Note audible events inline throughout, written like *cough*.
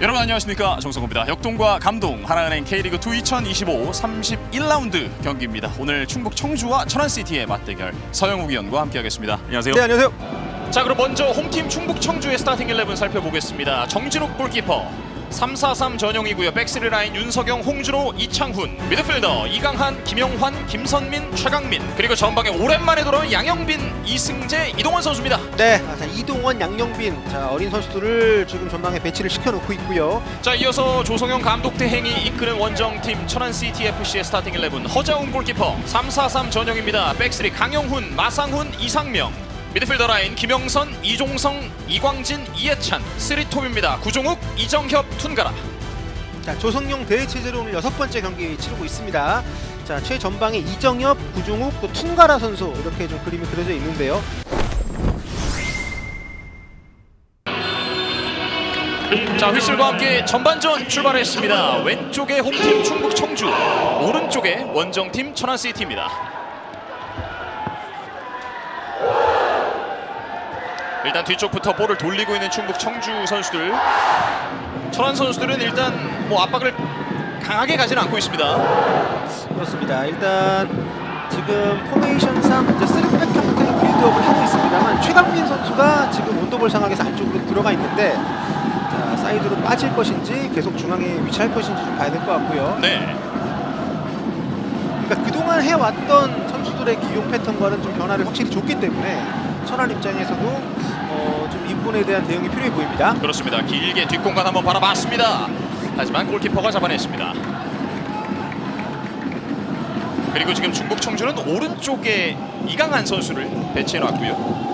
여러분 안녕하십니까 정성호입니다. 역동과 감동 하나은행 K리그 2 2025 31라운드 경기입니다. 오늘 충북 청주와 천안시티의 맞대결 서영욱 위원과 함께하겠습니다. 안녕하세요. 네 안녕하세요. 자 그럼 먼저 홈팀 충북 청주의 스타팅 11 살펴보겠습니다. 정진욱 골키퍼 343 전용이고요. 백스리 라인 윤석영, 홍준호, 이창훈 미드필더 이강한, 김영환, 김선민, 최강민 그리고 전방에 오랜만에 돌아온 양영빈, 이승재, 이동원 선수입니다. 네, 아, 자, 이동원, 양영빈 자 어린 선수들을 지금 전방에 배치를 시켜놓고 있고요. 자 이어서 조성영 감독 대행이 이끄는 원정팀 천안시티 FC의 스타팅 11 허자훈 골키퍼 343 전형입니다. 백스리 강영훈, 마상훈, 이상명 미드필더 라인 김영선, 이종성, 이광진, 이해찬 쓰리톱입니다. 구종욱, 이정협, 툰가라 자 조성용 대회 체제로 오늘 여섯 번째 경기 치르고 있습니다. 자 최전방에 이정엽, 구종욱, 또 퉁가라 선수 이렇게 좀 그림이 그려져 있는데요. 자 휘슬과 함께 전반전 출발했습니다. 왼쪽에 홈팀 충북 청주 오른쪽에 원정팀 천안시티입니다. 일단 뒤쪽부터 볼을 돌리고 있는 충북 청주 선수들 천안 선수들은 일단 뭐 압박을 강하게 가지는 않고 있습니다. 그렇습니다. 일단 지금 포메이션상 이제 쓰리백 형태의 빌드업을 하고 있습니다만 최강민 선수가 지금 온도볼 상황에서 안쪽으로 들어가 있는데 자 사이드로 빠질 것인지 계속 중앙에 위치할 것인지 좀 봐야 될 것 같고요. 네. 그러니까 그동안 해왔던 선수들의 기용 패턴과는 좀 변화를 확실히 줬기 때문에 천안 입장에서도 어, 좀이 부분에 대한 대응이 필요해 보입니다. 그렇습니다. 길게 뒷공간 한번 바라봤습니다. 하지만 골키퍼가 잡아냈습니다. 그리고 지금 중국 청주는 오른쪽에 이강한 선수를 배치해 놨고요.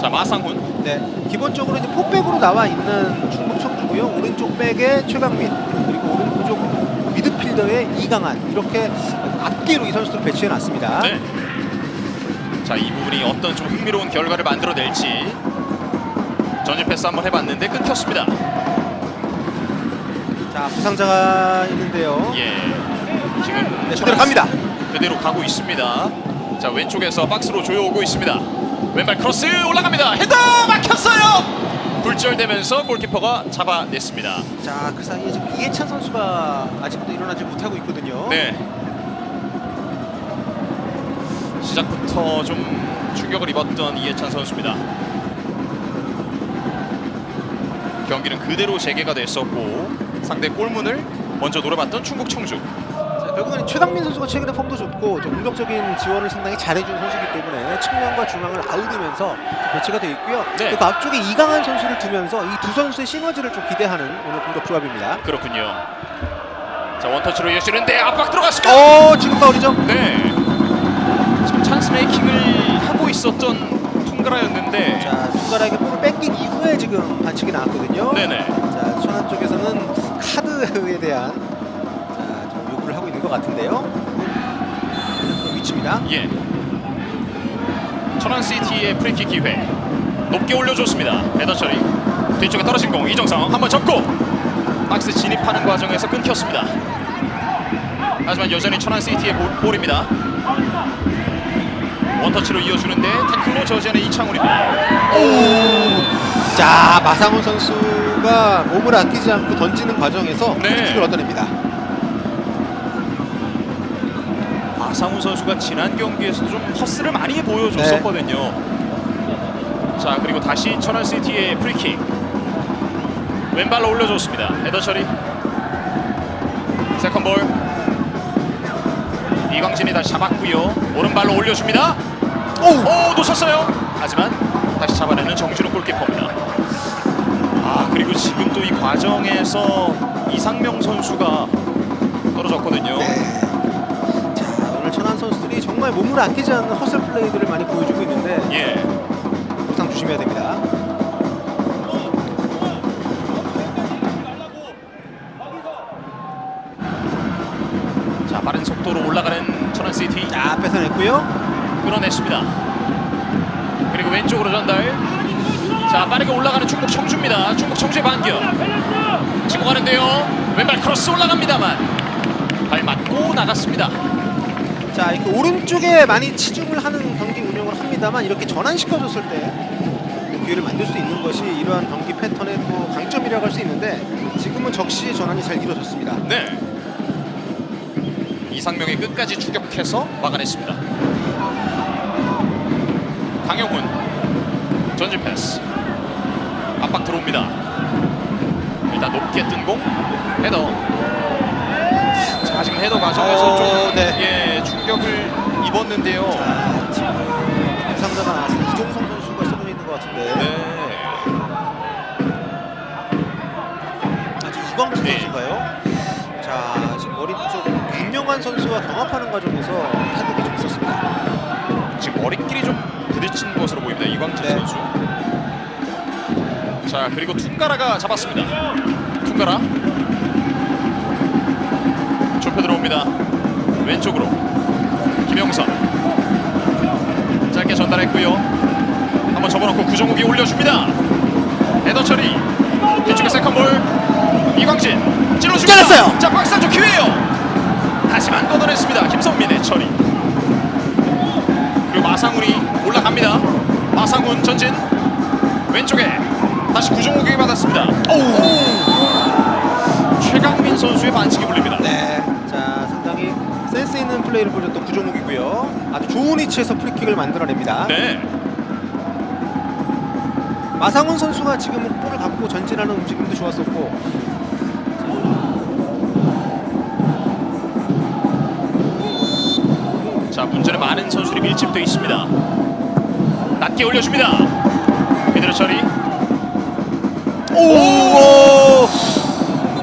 자 마상훈, 네, 기본적으로 이제 포백으로 나와 있는 충북 청주고요. 오른쪽 백에 최강민 그리고 오른쪽 미드필더에 이강한 이렇게 앞뒤로 이 선수들을 배치해 놨습니다. 네. 자 이 부분이 어떤 좀 흥미로운 결과를 만들어낼지 전진 패스 한번 해봤는데 끊겼습니다. 자 부상자가 있는데요. 예. 지금 네, 그대로 갑니다. 그대로 가고 있습니다. 자 왼쪽에서 박스로 조여오고 있습니다. 왼발 크로스 올라갑니다. 헤더 막혔어요. 굴절되면서 골키퍼가 잡아냈습니다. 자 그 사이에 지금 이해찬 선수가 아직도 일어나지 못하고 있거든요. 네. 시작부터 좀 충격을 입었던 이해찬 선수입니다. 경기는 그대로 재개가 됐었고 상대 골문을 먼저 노려봤던 충북 청주. 자, 결국은 최강민 선수가 최근에 폼도 좋고 좀 공격적인 지원을 상당히 잘해준 선수이기 때문에 측면과 중앙을 아우르면서 배치가 되어 있고요. 네. 그리고 앞쪽에 이강한 선수를 두면서 이 두 선수의 시너지를 좀 기대하는 오늘 공격 조합입니다. 그렇군요. 자 원터치로 이어지는데 압박 들어갔습니다. 어 지금 파울이죠? 네. 있었던 퉁가라였는데 자 손가락에 볼을 뺏긴 이후에 지금 반칙이 나왔거든요. 네네. 자 천안 쪽에서는 카드에 대한 자, 좀 요구를 하고 있는 것 같은데요. 위치입니다. 예. 천안시티의 프리킥 기회 높게 올려줬습니다. 처리 뒤쪽에 떨어진 공 이정성 한번 접고 박스 진입하는 과정에서 끊겼습니다. 하지만 여전히 천안시티의 볼, 볼입니다. 원터치로 이어주는데 태클로 저지하는 이창훈입니다. 자 마상훈 선수가 몸을 아끼지 않고 던지는 과정에서 네. 프리킥을 얻어냅니다. 아상훈 선수가 지난 경기에서 좀 허스를 많이 보여줬었거든요. 자 그리고 다시 천안시티의 프리킥 왼발로 올려줬습니다. 헤더 처리 세컨볼 이광진이 다시 잡았고요. 오른발로 올려줍니다. 오! 오 놓쳤어요. 하지만 다시 잡아내는 정준호 골키퍼입니다. 아 그리고 지금 또 이 과정에서 이상명 선수가 떨어졌거든요. 네. 자 오늘 천안 선수들이 정말 몸을 아끼지 않는 허슬 플레이들을 많이 보여주고 있는데 예. 부상 조심해야 됩니다. 자 빠른 속도로 올라가는 천안 시티 자 뺏어냈고요. 끌어냈습니다. 그리고 왼쪽으로 전달. 자 빠르게 올라가는 충북 청주입니다. 충북 청주의 반격. 치고 가는데요. 왼발 크로스 올라갑니다만 발 맞고 나갔습니다. 자 이렇게 오른쪽에 많이 치중을 하는 경기 운영을 합니다만 이렇게 전환시켜줬을 때 기회를 만들 수 있는 것이 이러한 경기 패턴의 또 강점이라고 할 수 있는데 지금은 적시의 전환이 잘 이루어졌습니다. 네. 이상명이 끝까지 추격해서 막아냈습니다. 강영훈 전진 패스 압박 들어옵니다. 일단 높게 뜬 공 헤더. 자 지금 헤더 과정에서 어, 좀 네. 예, 충격을 입었는데요. 자, 지금 부상자가 나와서 이종성 선수가 쓰고 있는 것 같은데 네. 아직 이광진 네. 선수인가요? 자 지금 머리 쪽 윤명환 선수와 경합하는 과정에서 타격이 부딪힌 것으로 보입니다. 이광진 네. 선수. 자 그리고 퉁가라가 잡았습니다. 퉁가라 좁혀 들어옵니다. 왼쪽으로 김영선 짧게 전달했고요. 한번 접어놓고 구정욱이 올려줍니다. 헤더 처리 뒤쪽에 세컨볼 이광진 찔러줍니다. 잘했어요. 자 박스 안쪽 기회예요. 다시 만 걷어냈습니다. 마상훈 전진 왼쪽에 다시 구종욱에게 받았습니다. 오! 최강민 선수의 반칙이 불립니다. 네. 자 상당히 센스 있는 플레이를 보여줬던 구종욱이고요. 아주 좋은 위치에서 프리킥을 만들어냅니다. 네. 마상훈 선수가 지금 볼을 갖고 전진하는 움직임도 좋았었고 자 문제는 많은 선수들이 밀집돼 있습니다. 낮게 올려줍니다. 미드로 처리. 오!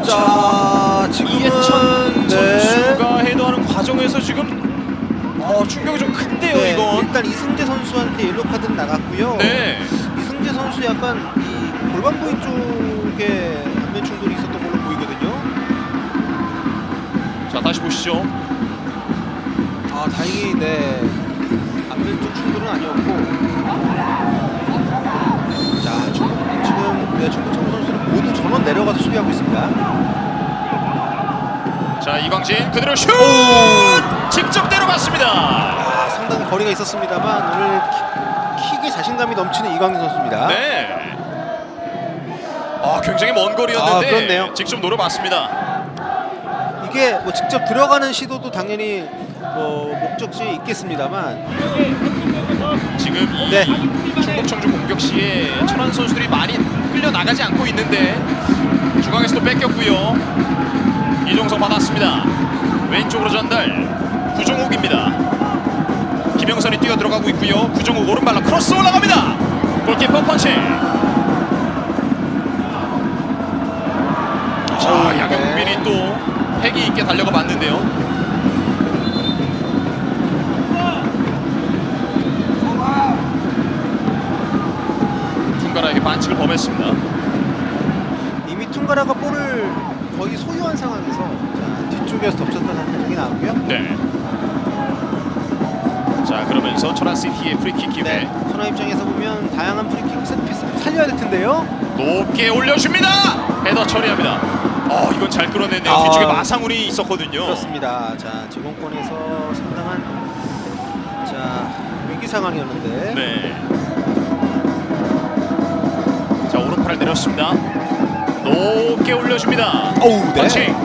자 지금은 이해찬 네. 선수가 헤더하는 과정에서 지금 어, 충격이 좀 큰데요 네, 이건. 일단 이승재 선수한테 옐로 카드는 나갔고요. 네. 이승재 선수 약간 이 골반 부위 쪽에 안면 충돌이 있었던 걸로 보이거든요. 자 다시 보시죠. 아 다행히 네 안면 쪽 충돌은 아니었고. 자 중, 지금 네, 중국 청구 선수는 모두 전원 내려가서 수비하고 있습니다. 자 이광진 그대로 슛 직접 때려봤습니다. 아, 상당히 거리가 있었습니다만 오늘 킥, 킥에 자신감이 넘치는 이광진 선수입니다. 네. 아 굉장히 먼 거리였는데 아. 직접 노려봤습니다. 이게 뭐 직접 들어가는 시도도 당연히 뭐 목적지에 있겠습니다만 지금 이 네. 충북 청주 공격 시에 천안 선수들이 많이 끌려 나가지 않고 있는데 중앙에서 또 뺏겼고요. 이종성 받았습니다. 왼쪽으로 전달 구종욱입니다. 김영선이 뛰어 들어가고 있고요. 구종욱 오른발로 크로스 올라갑니다. 골키퍼 펀치. 자 어우, 양영민이 네. 또 패기 있게 달려가 봤는데요. 반칙을 범했습니다. 이미 퉁가라가 볼을 거의 소유한 상황에서 자, 뒤쪽에서 덮쳤다는 판정이 나오고요. 네. 자 그러면서 천안 시티의 프리킥 기회 네, 선화 입장에서 보면 다양한 프리킥 세트피스를 살려야 될 텐데요. 높게 올려줍니다. 헤더 처리합니다. 어 이건 잘 끌어냈네요. 아. 뒤쪽에 마상훈이 있었거든요. 그렇습니다. 자 제공권에서 상당한 자 위기 상황이었는데 네. 내렸습니다. 높게 올려줍니다. 어우, 네. 펀칭.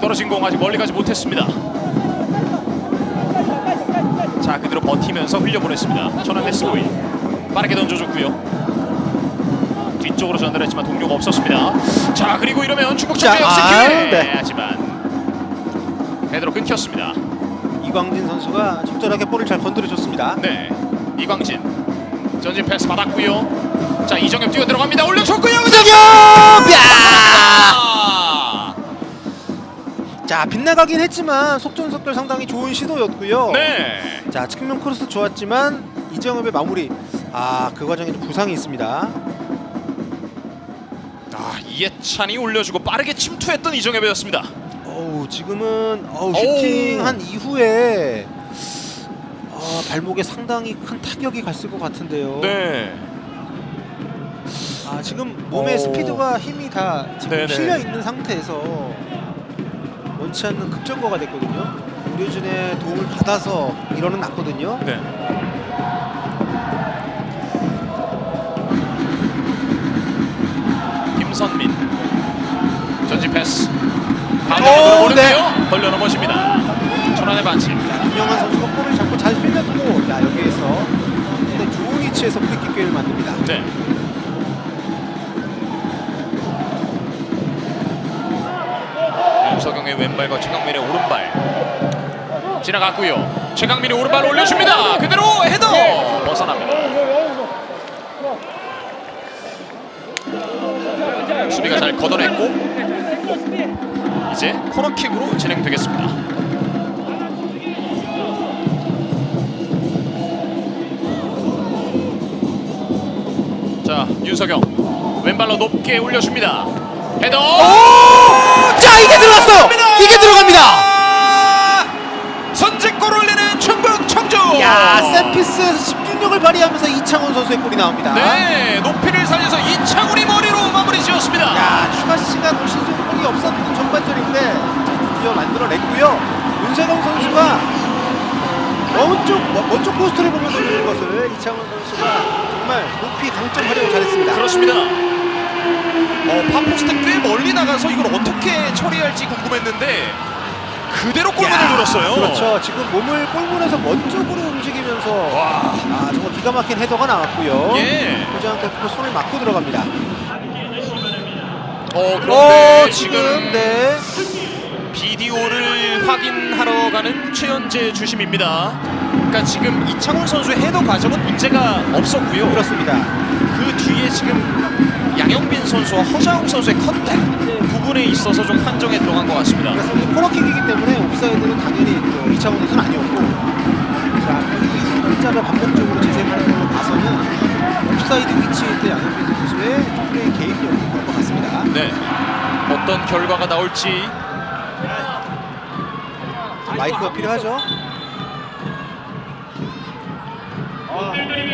떨어진 공 아직 멀리 가지 못했습니다. 자 그대로 버티면서 흘려보냈습니다. 천안 레스보이 빠르게 던져줬고요. 뒤쪽으로 전달했지만 동료가 없었습니다. 자 그리고 이러면 중국 자, 전체 역습 아, 기회. 네. 하지만 헤드로 끊겼습니다. 이광진 선수가 적절하게 볼을 잘 건드려줬습니다. 네, 이광진 전진 패스 받았고요. 자 이정엽 뛰어 들어갑니다. 올려줬고요. 이정엽! 야! 아! 자 빗나가긴 했지만 속전속결 상당히 좋은 시도였고요. 네. 자 측면 크로스 좋았지만 이정엽의 마무리 아 그 과정에 좀 부상이 있습니다. 아 이해찬이 올려주고 빠르게 침투했던 이정엽이었습니다. 어우 지금은 어우. 슈팅한 이후에 어, 발목에 상당히 큰 타격이 갔을 것 같은데요. 네. 아, 지금 몸의 오. 스피드와 힘이 다 지금 실려 있는 상태에서 원치 않는 급전거가 됐거든요. 우류진의 도움을 받아서 일어는 났거든요. 네. 김선민 전지 패스 반대로 오는데요. 것입니다. 천안의 반칙. 김영환 선수가 볼을 잡고 잘 빼냈고 여기에서 근데 좋은 위치에서 프리킥 기회를 만듭니다. 네. 윤석영의 왼발과 최강민의 오른발 지나갔고요. 최강민이 오른발 올려줍니다. 그대로 헤더 벗어납니다. 수비가 잘 걷어냈고 이제 코너킥으로 진행되겠습니다. 자 윤석영 왼발로 높게 올려줍니다. 헤더. 자 이게 들어갔어요. 이게 들어갑니다. 선제골 올리는 충북 청주. 야 세피스에서 집중력을 발휘하면서 이창훈 선수의 골이 나옵니다. 네 높이를 살려서 이창훈이 머리로 마무리 지었습니다. 야 추가 시간 시즌 골이 없었던 전반전인데 드디어 만들어냈고요. 윤세경 선수가 먼쪽 먼쪽 포스트를 보면서 누른 것을 이창훈 선수가 정말 높이 강점 활용을 잘했습니다. 그렇습니다. 어, 파포스트 꽤 멀리 나가서 이걸 어떻게 처리할지 궁금했는데 그대로 골문을 야, 눌렀어요. 그렇죠. 지금 몸을 골문에서 먼 쪽으로 움직이면서 와, 아 정말 기가 막힌 헤더가 나왔고요. 예. 고장 골키퍼 손을 맞고 들어갑니다. 어, 그런데 어, 지금 네. 비디오를 확인하러 가는 최현재 주심입니다. 그러니까 지금 이창훈 선수의 헤더 과정은 문제가 없었고요. 그렇습니다. 그 뒤에 지금 양영빈 선수와 허자웅 선수의 컨택 부분에 있어서 좀 판정에 들어간 것 같습니다. 그래서 이제 코너킥이기 때문에 옵사이드는 당연히 또 이창훈 선수는 아니었고 자, 이 후자를 반복적으로 재생하는 걸로 봐서는 옵사이드 위치에 있던 양현빈 선수의 좀 플레이 개입력이 그런 것 같습니다. 네. 어떤 결과가 나올지 마이크가 필요하죠?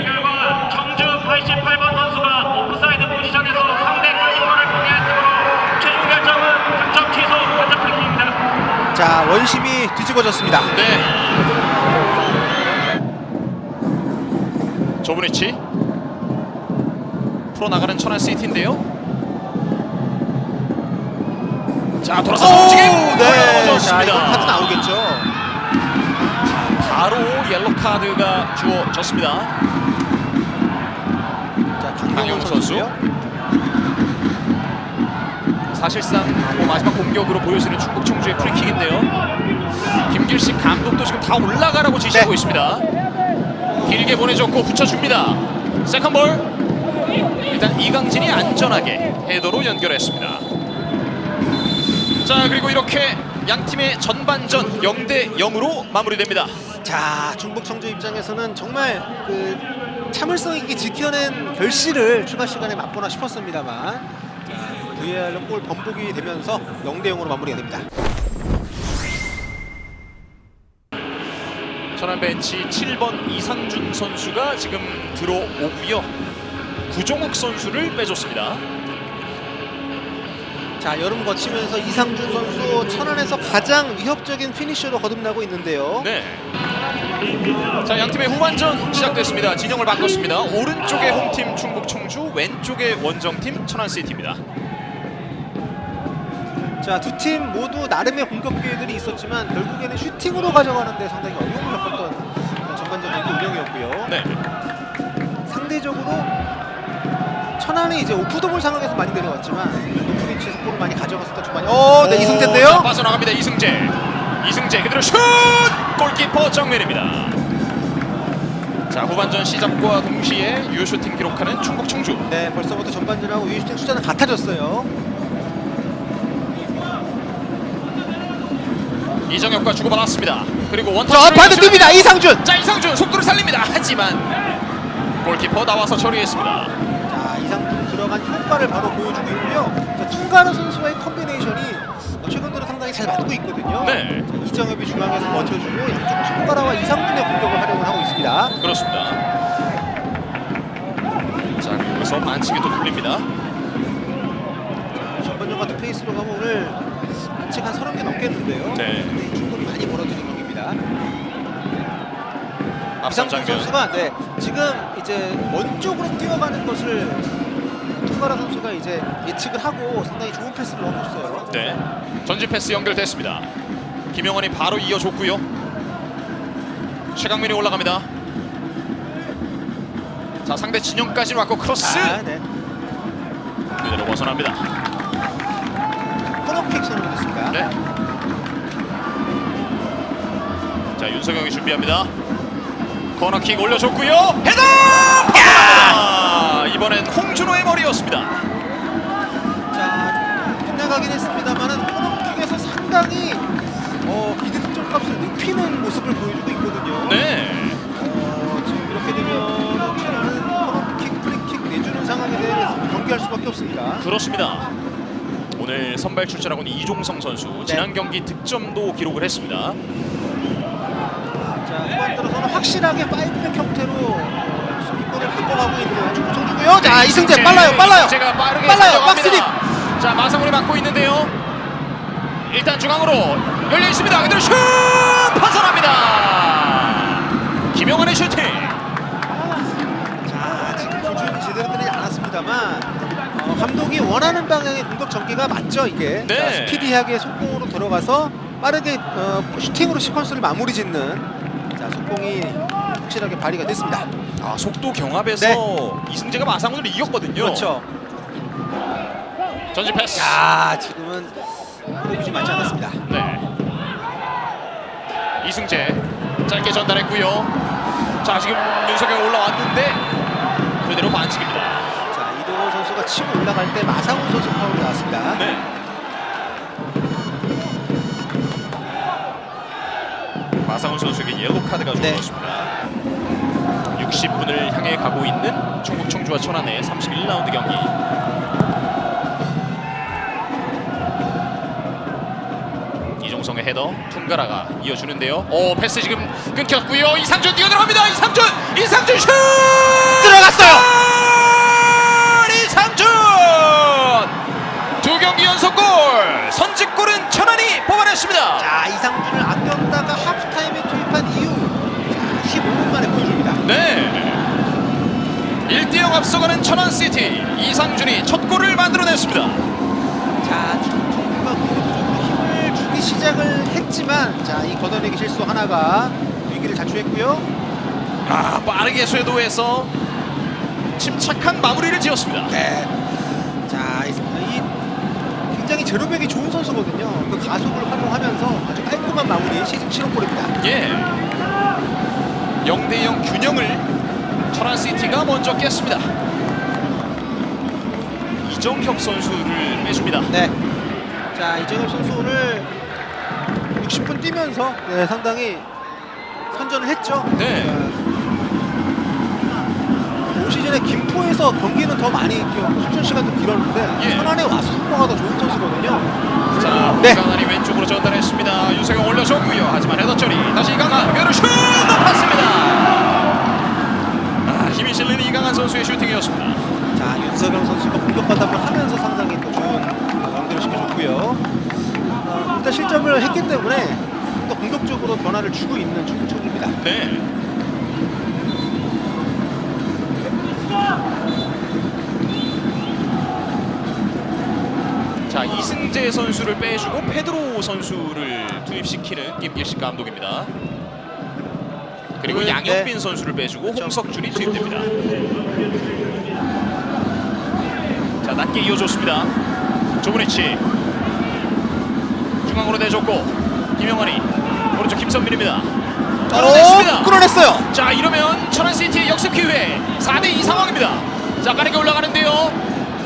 결과 청주 88번 선수가 오프사이드 포지션에서 상대 골키퍼를 포기했으므로 최종 결정은 득점 취소 관전 프리킥입니다. 자, 원심이 뒤집어졌습니다. 네. 좁은 위치. 풀어나가는 천안 시티인데요. 자, 돌아서 움직임. 네. 이건 카드 나오겠죠. 바로 옐로 카드가 주어졌습니다. 자, 강영우 선수. 사실상 뭐 마지막 공격으로 보여지는 충북 청주의 프리킥인데요. 김길식 감독도 지금 다 올라가라고 지시하고 네. 있습니다. 길게 보내줬고 붙여줍니다. 세컨볼. 일단 이강진이 안전하게 헤더로 연결했습니다. 자 그리고 이렇게 양 팀의 전반전 0대 0으로 마무리됩니다. 자, 중북 청주 입장에서는 정말 그 참을성 있게 지켜낸 결실을 추가 시간에 맛보나 싶었습니다만 자, VAR로 골 번복이 되면서 0대 0으로 마무리가 됩니다. 천안 벤치 7번 이상준 선수가 지금 들어오고요. 구종욱 선수를 빼줬습니다. 자, 여름 거치면서 이상준 선수 천안에서 가장 위협적인 피니셔로 거듭나고 있는데요. 네. 자, 양 팀의 후반전 시작됐습니다. 진영을 바꿨습니다. 오른쪽에 홈팀 충북 청주, 왼쪽에 원정팀 천안 시티입니다. 자, 두 팀 모두 나름의 공격 기회들이 있었지만 결국에는 슈팅으로 가져가는데 상당히 어려움을 겪었던 전반적인 운영이었고요. 네. 상대적으로 천안이 이제 오프더볼 상황에서 많이 내려왔지만 높은 위치에서 볼을 많이 가져갔었던 중반이 어, 네 이승재인데요. 빠져나갑니다. 이승재. 이승재 그대로 슛! 골키퍼 정면입니다. 자, 후반전 시작과 동시에 유효슈팅 기록하는 충북 청주. 네, 벌써부터 전반전하고 유슈팅 숫자는 같아졌어요. 이정혁과 주고받았습니다. 그리고 원터 자, 반대 뜹니다. 이상준. 자, 이상준 속도를 살립니다. 하지만 골키퍼 나와서 처리했습니다. 자, 이상준 들어간 효과를 바로 보여주고 있고요. 자, 퉁가르 선수와의 컨비네이션이 어, 최근 들어 상당히 잘 맞고 있거든요. 네. 자, 이정엽이 중앙에서 버텨주고 양쪽 퉁가르와 이상준의 공격을 활용을 하고 있습니다. 그렇습니다. 자, 그래서 만치기 또 돌립니다. 전반전 같은 페이스로 가면 오늘 반칙 한 30개 넘겠는데요. 네. 근데 충분히 많이 벌어지는 경기입니다. 장면. 선수가 네, 지금 이제 먼 쪽으로 뛰어가는 것을 퉁가라 선수가 이제 예측을 하고 상당히 좋은 패스를 넣어줬어요. 네. 전진 패스 연결됐습니다. 김영환이 바로 이어줬고요. 최강민이 올라갑니다. 자 상대 진영까지 왔고 크로스 아, 네. 그대로 벗어납니다. 코너킥 선언됐습니다. 네. 자 윤석영이 준비합니다. 코너킥 올려줬고요. 헤더! 야! 이번엔 홍준호의 머리였습니다. 자, 빗나가긴 했습니다만은 코너킥에서 상당히 높이는 모습을 보여주고 있거든요. 네. 어, 지금 이렇게 되면 최근은 코너킥, 프리킥 내주는 상황에 대해서 경기할 수밖에 없습니다. 그렇습니다. 오늘 선발 출전하고 있는 이종성 선수 지난 경기 득점도 기록을 했습니다. 자, 후반 들어서는 확실하게 파이브백 형태로 어, 수비권을 바꿔가고 있는 축구 청주고요. 자, 이승재 빨라요, 빨라요. 제가 빠르게 빨라요, 달려갑니다. 박스립. 자, 마상훈이 막고 있는데요. 일단 중앙으로 열려 있습니다. 그대로 슛 벗어납니다. 김영환의 슈팅. 자, 지금 조준이 제대로 되지 않았습니다만 어, 감독이 원하는 방향의 공격 전개가 맞죠, 이게. 네. 자, 스피디하게 속공으로 들어가서 빠르게 어, 슈팅으로 시퀀스를 마무리 짓는 자, 속공이 확실하게 발휘가 됐습니다. 아, 속도 경합에서 네. 이승재가 마상훈을 이겼거든요. 그렇죠. 전진 패스. 자, 지금은 흐름이 좀 맞지 않았습니다. 네. 이승재 짧게 전달했고요. 자 지금 윤석영 올라왔는데 그대로 반칙입니다. 자, 이동호 선수가 치고 올라갈 때 마상훈 선수 파울이 나왔습니다. 네. 마상훈 선수에게 옐로 카드가 네. 주어졌습니다. 60분을 향해 가고 있는 중국 청주와 천안의 31라운드 경기. 이종성의 헤더 퉁가라가 이어주는데요. 오 패스 지금 끊겼고요. 이상준 뛰어 들어갑니다. 이상준 이상준 슛 들어갔어요. 골! 이상준 두 경기 연속 골 선제골은 천안이 뽑아냈습니다. 자, 이상준을 아꼈다가 하프타임에 투입한 자, 15분 만에 보여줍니다. 네. 1대0 앞서가는 천안시티 이상준이 첫 골을 만들어냈습니다. 자, 중국가 공격적으로 힘을 주기 시작을 했지만 자, 이 걷어내기 실수 하나가 위기를 자초했고요. 아 빠르게 쇄도해서 침착한 마무리를 지었습니다. 네. 자, 이, 이 굉장히 제로백이 좋은 선수거든요. 그 가속을 활용하면서 아주 깔끔한 마무리 시즌 7호 골입니다. 예. 0대0 균형을 천안시티가 먼저 깼습니다. 이정협 선수를 빼줍니다. 네. 자, 이정엽 선수 오늘 60분 뛰면서 네, 상당히 선전을 했죠. 네. 올 시즌에 김포에서 경기는 더 많이 출전 시간도 길었는데 예. 천안에 와서 속도가 더 좋은 선수거든요. 자, 네. 이강한이 왼쪽으로 전달했습니다. 윤석영 올려줬고요. 하지만 헤더처리 다시 이강한 그대로 슛 높았습니다. 아, 힘이 실리는 이강한 선수의 슈팅이었습니다. 자, 윤석영 선수가 공격 바닥을 하면서 상당히 또 좋은 연결을 시켜줬고요. 어, 일단 실점을 했기 때문에 또 공격적으로 변화를 주고 있는 축구팀입니다. 네. 자 이승재 선수를 빼주고 페드로 선수를 투입시키는 김길식 감독입니다. 그리고 네. 양현빈 선수를 빼주고 홍석준이 투입됩니다. 자 낮게 이어줬습니다. 위치 중앙으로 내줬고 김영환이 오른쪽 김선민입니다. 끌어냈습니다. 오, 끌어냈어요. 자 이러면 천안시티의 역습 기회 4대2 상황입니다 자 빠르게 올라가는데요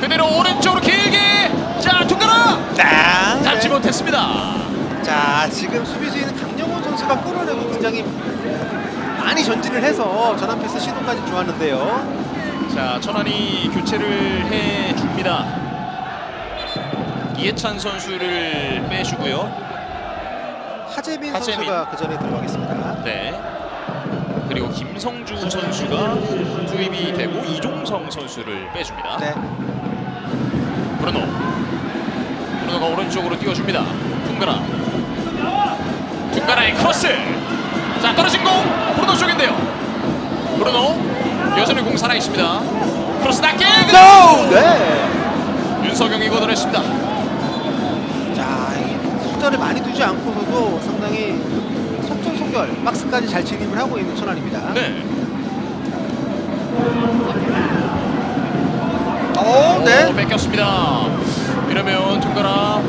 그대로 오른쪽으로 길게 자 툭가라 자, 잡지 네. 못했습니다 자, 지금 수비수인 강영호 선수가 끌어내고 굉장히 많이 전진을 해서 전환 패스 시도까지 좋았는데요. 자 천안이 교체를 해줍니다 이해찬 선수를 빼주고요 하재민, 하재민. 선수가 그 전에 들어가겠습니다. 네 그리고 김성주 선수가 투입이 되고 이종성 선수를 빼줍니다 네. 브루노 브루노가 오른쪽으로 띄워줍니다 퉁가라 퉁가라의 크로스 자 떨어진 공 브루노 쪽인데요 브루노 여전히 공 살아 있습니다 크로스 낮게 노! 네. 윤석영이 걷어냈습니다. 숫자를 많이 두지 않고서도 상당히 속전속결 박스까지 잘 진입을 하고 있는 천안입니다. 네. 오, 오, 네. 뺏겼습니다. 이러면 둥가라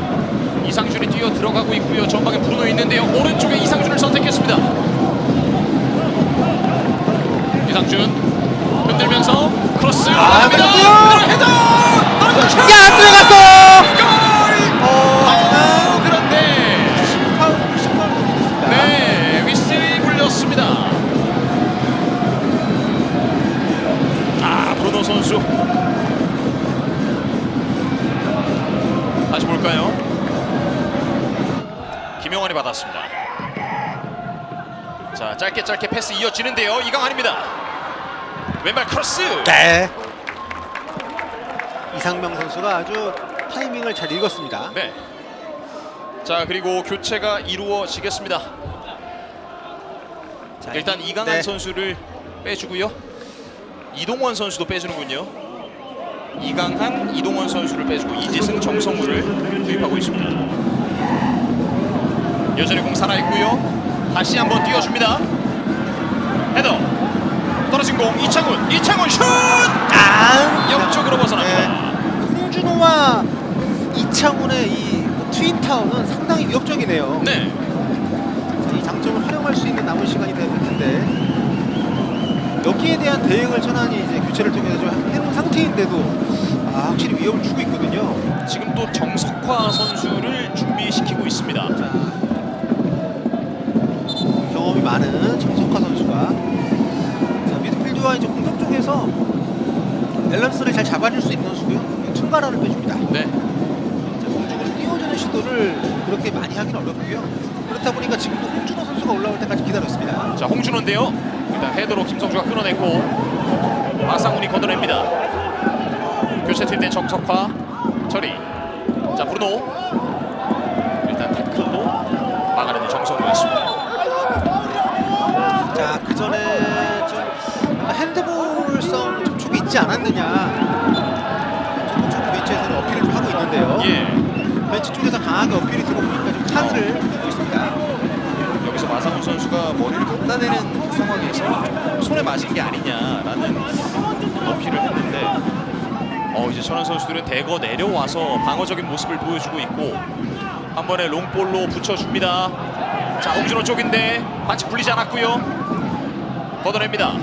이상준이 뛰어 들어가고 있고요. 전방에 브루노 있는데요. 오른쪽에 이상준을 선택했습니다. 이상준 흔들면서 크로스 아. 그렇고요. 헤더. 야, 들어갔어! 볼까요? 김영환이 받았습니다. 자 짧게 짧게 패스 이어지는데요. 이강환입니다. 왼발 크로스. 네. 이상명 선수가 아주 타이밍을 잘 읽었습니다. 네. 자 그리고 교체가 이루어지겠습니다. 자, 일단 이강한 네. 선수를 빼주고요. 이동원 선수도 빼주는군요. 이강한, 이동원 선수를 빼주고 이재승, 정성우를 투입하고 있습니다. 여전히 공 살아있고요. 다시 한번 띄워줍니다. 헤더 떨어진 공 이창훈, 이창훈 슛! 아, 옆쪽으로 벗어납니다. 네. 홍준호와 이창훈의 이 트윈타운은 상당히 위협적이네요. 네. 이 장점을 활용할 수 있는 남은 시간이 될 텐데 여기에 대한 대응을 천안이 이제 교체를 통해서 좀 해놓은 상태인데도 아, 확실히 위협을 주고 있거든요. 지금 또 정석화 선수를 준비시키고 있습니다. 자, 경험이 많은 정석화 선수가 자, 미드필드와 이제 공격 쪽에서 밸런스를 잘 잡아줄 수 있는 선수고요. 퉁가라를 빼줍니다. 네. 자, 공중으로 띄워주는 시도를 그렇게 많이 하긴 어렵고요. 그렇다 보니까 지금도 홍준호 선수가 올라올 때까지 기다렸습니다. 자 홍준호인데요. 일단 헤더로 김성주가 끊어냈고 마상훈이 걷어냅니다. 교체 팀된 정석화 처리. 자 브루노 일단 태클로 막아내는 정성우였습니다. 자, 그 전에 좀 핸드볼성 접촉이 있지 않았느냐. 조금 조금 벤치에서는 어필을 좀 하고 있는데요. 예. 벤치 쪽에서 강하게 어필이 들어오니까 좀 카드를 선수가 머리를 갖다 대는 그 상황에서 좀 손에 맞은 게 아니냐라는 어필을 했는데 어 이제 천안 선수들은 대거 내려와서 방어적인 모습을 보여주고 있고 한 번에 롱볼로 붙여줍니다. 자 홍준호 쪽인데 반칙 풀리지 않았고요. 걷어냅니다.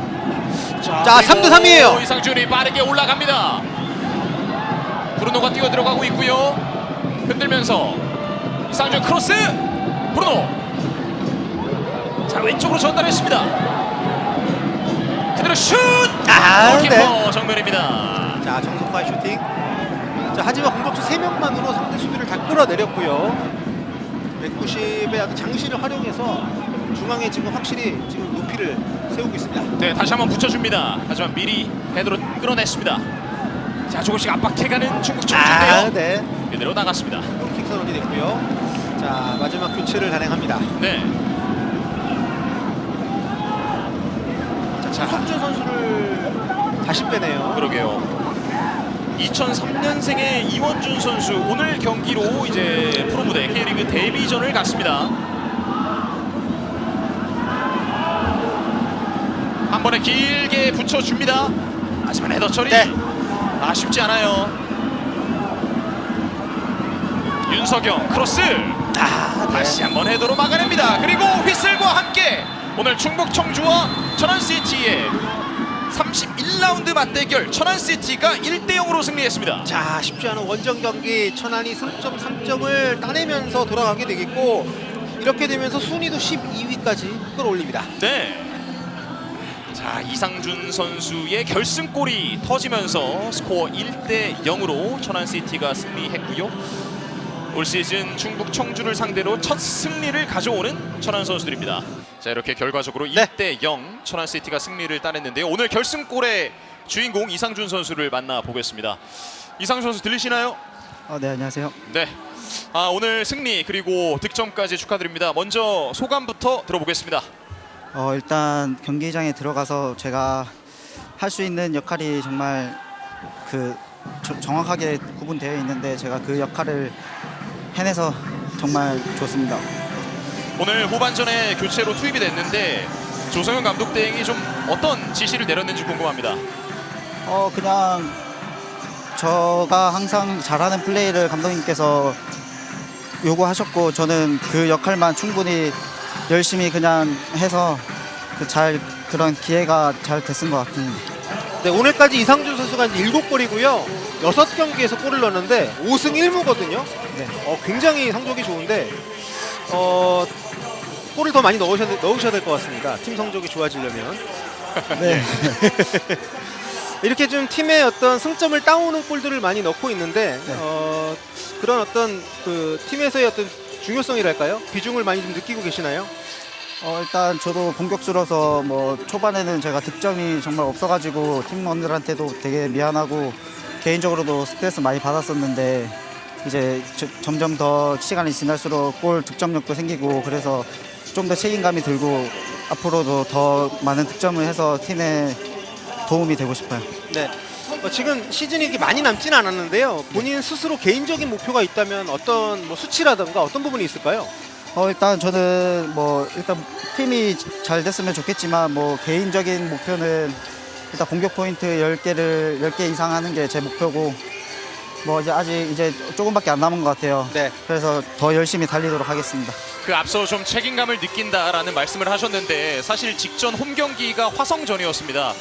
자, 그리고 3대 3 이에요. 이상준이 빠르게 올라갑니다. 브루노가 뛰어 들어가고 있고요. 흔들면서 이상준 크로스 브루노 자 왼쪽으로 전달했습니다. 그대로 슛! 아, 골키퍼 정면입니다. 자, 정석화의 슈팅. 자, 하지만 공격수 3명만으로 상대 수비를 다 끌어내렸고요. 190의 아주 장신을 활용해서 중앙에 지금 확실히 지금 높이를 세우고 있습니다. 네 다시 한번 붙여줍니다. 하지만 미리 헤드로 끌어냈습니다. 자 조금씩 압박해가는 중국 아, 청주인데요. 네. 그대로 나갔습니다. 킥 선언이 됐고요. 자, 마지막 교체를 단행합니다. 네. 자, 석준 선수를 다시 빼네요. 그러게요. 2003년생의 이원준 선수 오늘 경기로 이제 프로 무대 K리그 데뷔전을 갔습니다. 한 번에 길게 붙여줍니다. 하지만 헤더 처리 네. 아쉽지 않아요. 윤석영 크로스 아, 네. 다시 한번 헤더로 막아냅니다. 그리고 휘슬과 함께 오늘 충북 청주와 천안시티의 31라운드 맞대결 천안시티가 1대 0으로 승리했습니다. 자, 쉽지 않은 원정 경기 천안이 3점 3점을 따내면서 돌아가게 되겠고 이렇게 되면서 순위도 12위까지 끌어올립니다. 네. 자 이상준 선수의 결승골이 터지면서 스코어 1대 0으로 천안시티가 승리했고요. 올 시즌 충북 청주를 상대로 첫 승리를 가져오는 천안 선수들입니다. 자 이렇게 결과적으로 네. 1대 0 천안시티가 승리를 따냈는데요. 오늘 결승골의 주인공 이상준 선수를 만나 보겠습니다. 이상준 선수 들리시나요? 어, 네 안녕하세요. 네. 아 오늘 승리 그리고 득점까지 축하드립니다. 먼저 소감부터 들어보겠습니다. 어, 일단 경기장에 들어가서 제가 할 수 있는 역할이 정말 그 저- 정확하게 구분되어 있는데 제가 그 역할을 해내서 정말 좋습니다. 오늘 후반전에 교체로 투입이 됐는데 조성현 감독 대행이 좀 어떤 지시를 내렸는지 궁금합니다. 어 그냥 저가 항상 잘하는 플레이를 감독님께서 요구하셨고 저는 그 역할만 충분히 열심히 그냥 해서 그 잘 그런 기회가 잘 됐은 것 같습니다. 네, 오늘까지 이상준 선수가 이제 7골이고요. 6경기에서 골을 넣었는데 5승 1무거든요. 네. 어, 굉장히 성적이 좋은데 어, 골을 더 많이 넣으셔야, 넣으셔야 될 것 같습니다. 팀 성적이 좋아지려면. *laughs* 네. *laughs* 이렇게 좀 팀의 어떤 승점을 따오는 골들을 많이 넣고 있는데 네. 어, 그런 어떤 그 팀에서의 어떤 중요성이랄까요? 비중을 많이 좀 느끼고 계시나요? 어, 일단 저도 공격수로서 뭐 초반에는 제가 득점이 정말 없어가지고 팀원들한테도 되게 미안하고 개인적으로도 스트레스 많이 받았었는데 이제 저- 점점 더 시간이 지날수록 골 득점력도 생기고 그래서 좀 더 책임감이 들고 앞으로도 더 많은 득점을 해서 팀에 도움이 되고 싶어요. 네. 어, 지금 시즌이 이렇게 많이 남지는 않았는데요. 본인 스스로 개인적인 목표가 있다면 어떤 뭐 수치라든가 어떤 부분이 있을까요? 어 일단 저는 뭐 일단 팀이 잘 됐으면 좋겠지만 뭐 개인적인 목표는 일단 공격 포인트 10개를 10개 이상 하는 게 제 목표고 뭐 이제 아직 이제 조금밖에 안 남은 것 같아요. 네. 그래서 더 열심히 달리도록 하겠습니다. 그 앞서 좀 책임감을 느낀다라는 말씀을 하셨는데 사실 직전 홈 경기가 화성전이었습니다.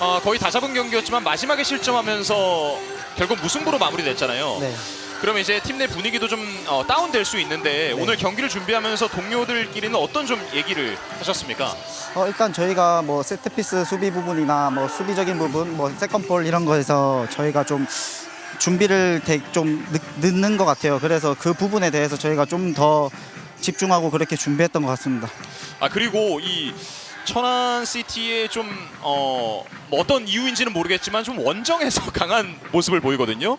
어, 거의 다 잡은 경기였지만 마지막에 실점하면서 결국 무승부로 마무리됐잖아요. 네. 그러면 이제 팀 내 분위기도 좀 어, 다운될 수 있는데 오늘 경기를 준비하면서 동료들끼리는 어떤 좀 얘기를 하셨습니까? 어 일단 저희가 뭐 세트피스 수비 부분이나 뭐 수비적인 부분, 뭐 세컨볼 이런 거에서 저희가 좀 준비를 되- 좀 늦, 늦는 것 같아요. 그래서 그 부분에 대해서 저희가 좀 더 집중하고 그렇게 준비했던 것 같습니다. 아 그리고 이 천안 시티의 좀 어, 뭐 어떤 이유인지는 모르겠지만 좀 원정에서 *laughs* 강한 모습을 보이거든요.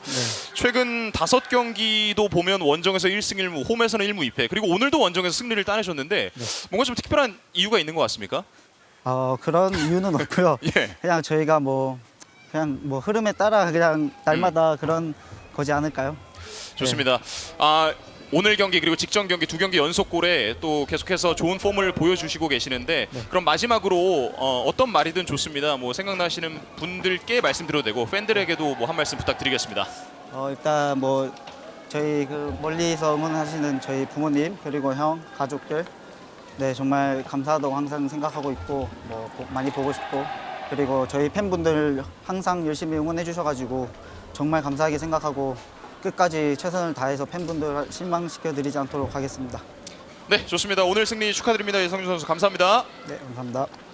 최근 다섯 경기도 보면 원정에서 1승 1무, 홈에서는 1무 2패. 그리고 오늘도 원정에서 승리를 따내셨는데 뭔가 좀 특별한 이유가 있는 것 같습니까? 어 그런 이유는 *laughs* 없고요. 예. 그냥 저희가 뭐 그냥 뭐 흐름에 따라 그냥 날마다 그런 거지 않을까요? 좋습니다. 아 오늘 경기 그리고 직전 경기 두 경기 연속골에 또 계속해서 좋은 폼을 보여주시고 계시는데 그럼 마지막으로 어, 떤 말이든 좋습니다. 뭐 생각나시는 분들께 말씀드려도 되고 팬들에게도 뭐 한 말씀 부탁드리겠습니다. 어 일단 뭐 저희 그 멀리서 응원하시는 저희 부모님 그리고 형 가족들 네 정말 감사하다고 항상 생각하고 있고 뭐 보- 많이 보고 싶고 그리고 저희 팬분들 항상 열심히 응원해 주셔가지고 정말 감사하게 생각하고 끝까지 최선을 다해서 팬분들 실망시켜 드리지 않도록 하겠습니다. 네, 좋습니다. 오늘 승리 축하드립니다. 이성준 선수 감사합니다. 네 감사합니다.